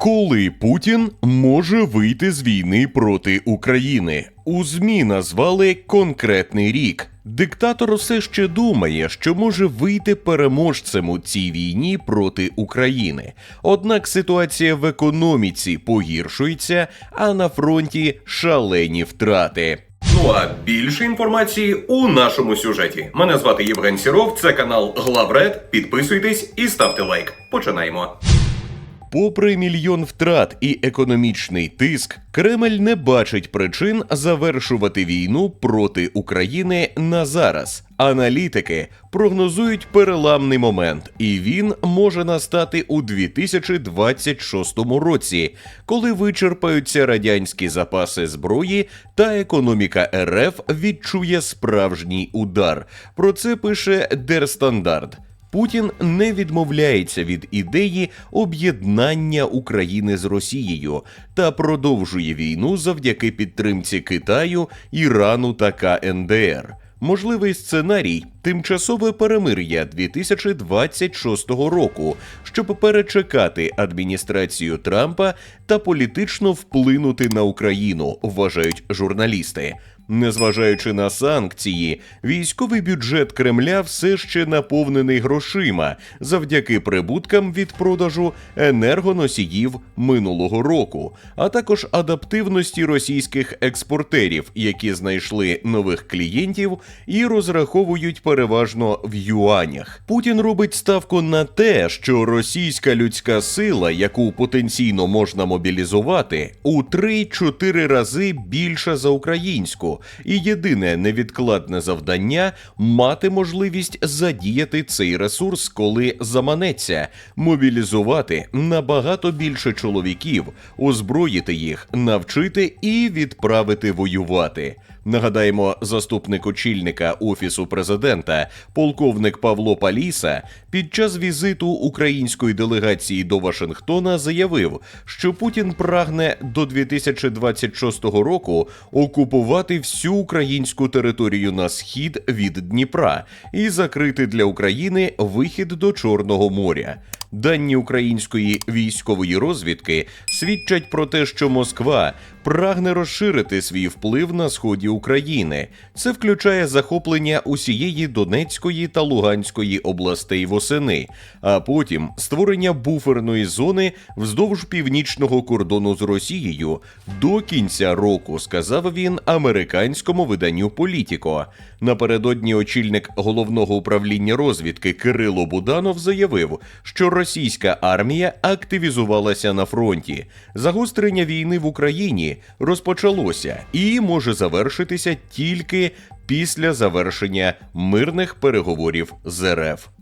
Коли Путін може вийти з війни проти України? У ЗМІ назвали конкретний рік. Диктатор все ще думає, що може вийти переможцем у цій війні проти України. Однак ситуація в економіці погіршується, а на фронті шалені втрати. Ну а більше інформації у нашому сюжеті. Мене звати Євген Сіров, це канал Главред. Підписуйтесь і ставте лайк. Починаємо. Попри мільйон втрат і економічний тиск, Кремль не бачить причин завершувати війну проти України на зараз. Аналітики прогнозують переламний момент, і він може настати у 2026 році, коли вичерпаються радянські запаси зброї та економіка РФ відчує справжній удар. Про це пише Standard. Путін не відмовляється від ідеї об'єднання України з Росією та продовжує війну завдяки підтримці Китаю, Ірану та КНДР. Можливий сценарій тимчасове перемир'я 2026 року, щоб перечекати адміністрацію Трампа та політично вплинути на Україну, вважають журналісти. Незважаючи на санкції, військовий бюджет Кремля все ще наповнений грошима завдяки прибуткам від продажу енергоносіїв минулого року, а також адаптивності російських експортерів, які знайшли нових клієнтів і розраховують переважно в юанях. Путін робить ставку на те, що російська людська сила, яку потенційно можна мобілізувати, у 3-4 рази більша за українську і єдине невідкладне завдання мати можливість задіяти цей ресурс, коли заманеться, мобілізувати набагато більше чоловіків, озброїти їх, навчити і відправити воювати. Нагадаємо, заступник очільника офісу президента, полковник Павло Паліса, під час візиту української делегації до Вашингтона заявив, що Путін прагне до 2026 року окупувати всю українську територію на схід від Дніпра і закрити для України вихід до Чорного моря. Дані української військової розвідки свідчать про те, що Москва прагне розширити свій вплив на сході України. Це включає захоплення усієї Донецької та Луганської областей восени, а потім створення буферної зони вздовж північного кордону з Росією до кінця року, сказав він американському виданню Політіко. Напередодні очільник головного управління розвідки Кирило Буданов заявив, що російська армія активізувалася на фронті. Загострення війни в Україні розпочалося і може завершитися тільки після завершення мирних переговорів з РФ.